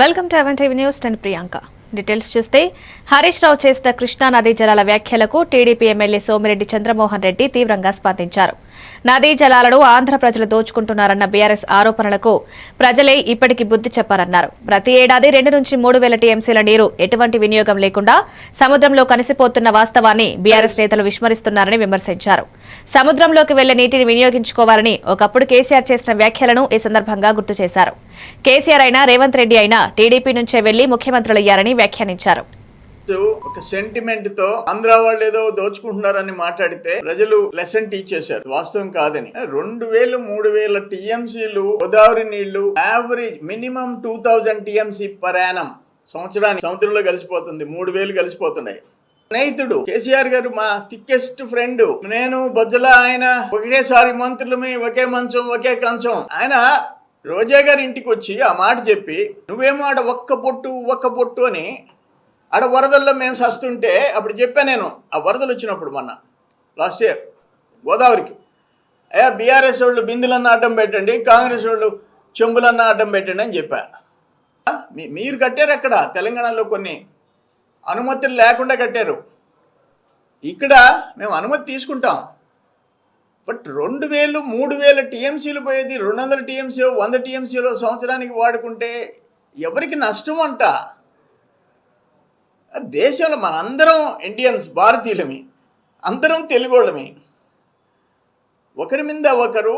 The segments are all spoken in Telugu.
వెల్కమ్ టు అవెన్ టీవీ న్యూస్ నేను ప్రియాంక. డీటెయిల్స్ చూస్తే హరీష్ రావు చేసిన కృష్ణా నదీ జలాల వ్యాఖ్యలకు టీడీపీ ఎమ్మెల్యే సోమిరెడ్డి చంద్రమోహన్ రెడ్డి తీవ్రంగా స్పందించారు. నదీ జలాలను ఆంధ్ర ప్రజలు దోచుకుంటున్నారన్న బీఆర్ఎస్ ఆరోపణలకు ప్రజలే ఇప్పటికి బుద్ధి చెప్పారన్నారు. ప్రతి ఏడాది రెండు నుంచి మూడు వేల టీఎంసీల నీరు ఎటువంటి వినియోగం లేకుండా సముద్రంలో కలిసిపోతున్న వాస్తవాన్ని బీఆర్ఎస్ నేతలు విస్మరిస్తున్నారని విమర్శించారు. సముద్రంలోకి వెళ్ళే నీటిని వినియోగించుకోవాలని ఒకప్పుడు కేసీఆర్ చేసిన వ్యాఖ్యలను ఈ సందర్భంగా గుర్తు చేశారు. కేసీఆర్ అయినా రేవంత్ రెడ్డి అయినా టీడీపీ నుంచే వెళ్ళి ముఖ్యమంత్రులయ్యారని వ్యాఖ్యానించారు. ఒక సెంటిమెంట్తో ఆంధ్ర వాళ్ళు ఏదో దోచుకుంటున్నారని మాట్లాడితే ప్రజలు లెసన్ టీచ్ చేశారు. వాస్తవం కాదని. రెండు వేలు మూడు వేల టీఎంసీలు గోదావరి నీళ్ళు average minimum two thousand TMC per annum సంవత్సరానికి సముద్రంలో కలిసిపోతుంది. మూడు వేలు కలిసిపోతున్నాయి. స్నేహితుడు కేసీఆర్ గారు మా థిక్కెస్ట్ ఫ్రెండ్ నేను బొజ్జల ఆయన ఒకటేసారి మంత్రులమే ఒకే మంచం ఒకే కంచం. ఆయన రోజా గారి ఇంటికి వచ్చి ఆ మాట చెప్పి నువ్వేమో ఆడ ఒక్క పొట్టు ఒక్క పొట్టు అని ఆడ వరదల్లో మేము సస్తుంటే అప్పుడు చెప్పా నేను ఆ వరదలు వచ్చినప్పుడు మొన్న లాస్ట్ ఇయర్ గోదావరికి. అయ్యా బీఆర్ఎస్ వాళ్ళు బిందులన్న అడ్డం పెట్టండి కాంగ్రెస్ వాళ్ళు చెంబులన్న అడ్డం పెట్టండి అని చెప్పా. మీ- మీరు కట్టారు అక్కడ తెలంగాణలో కొన్ని అనుమతులు లేకుండా కట్టారు. ఇక్కడ మేము అనుమతి తీసుకుంటాం. బట్ రెండు వేలు మూడు వేల టీఎంసీలు పోయేది రెండు వందల టీఎంసీ వంద టీఎంసీలో సంవత్సరానికి వాడుకుంటే ఎవరికి నష్టం అంట? దేశంలో మనందరం ఇండియన్స్ భారతీయులమి అందరం తెలుగోళ్ళమే. ఒకరి మీద ఒకరు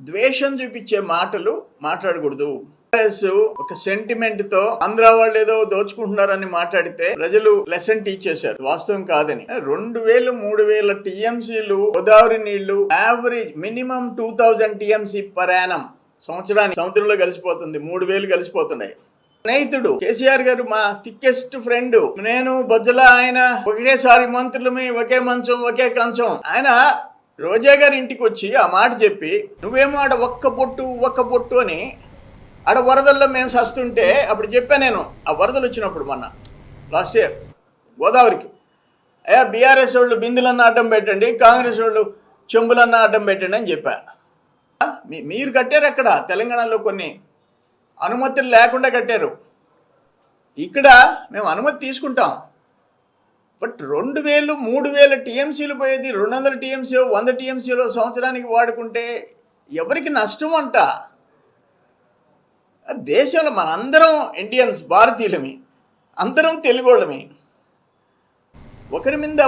ద్వేషం చూపించే మాటలు మాట్లాడకూడదు. కాంగ్రెస్ ఒక సెంటిమెంట్తో ఆంధ్ర వాళ్ళు ఏదో దోచుకుంటున్నారని మాట్లాడితే ప్రజలు లెసన్ టీచ్ చేశారు. వాస్తవం కాదని. రెండు వేలు మూడు వేల టీఎంసీలు గోదావరి నీళ్ళు average minimum two thousand TMC per annum సంవత్సరానికి సముద్రంలో కలిసిపోతుంది. మూడు వేలు కలిసిపోతున్నాయి. స్నేహితుడు కేసీఆర్ గారు మా థిక్కెస్ట్ ఫ్రెండ్ నేను బొజ్జల ఆయన ఒకటేసారి మంత్రులమే ఒకే మంచం ఒకే కంచం. ఆయన రోజా గారి ఇంటికి వచ్చి ఆ మాట చెప్పి నువ్వేమో ఒక్క పొట్టు ఒక్క పొట్టు అని ఆడ వరదల్లో మేము సస్తుంటే అప్పుడు చెప్పాను నేను ఆ వరదలు వచ్చినప్పుడు మొన్న లాస్ట్ ఇయర్ గోదావరికి. అయ్యా బీఆర్ఎస్ వాళ్ళు బిందులన్న అడ్డం పెట్టండి కాంగ్రెస్ వాళ్ళు చెంబులన్న అడ్డం పెట్టండి అని చెప్పా. మీరు కట్టారు అక్కడ తెలంగాణలో కొన్ని అనుమతులు లేకుండా కట్టారు. ఇక్కడ మేము అనుమతి తీసుకుంటాం. బట్ రెండు వేలు మూడు వేల టీఎంసీలు పోయేది రెండు వందల టీఎంసీ వంద టీఎంసీలో సంవత్సరానికి వాడుకుంటే ఎవరికి నష్టం అంట? దేశంలో మనందరం ఇండియన్స్ భారతీయులమే. అందరం తెలుగోళ్ళమి. ఒకరి మీద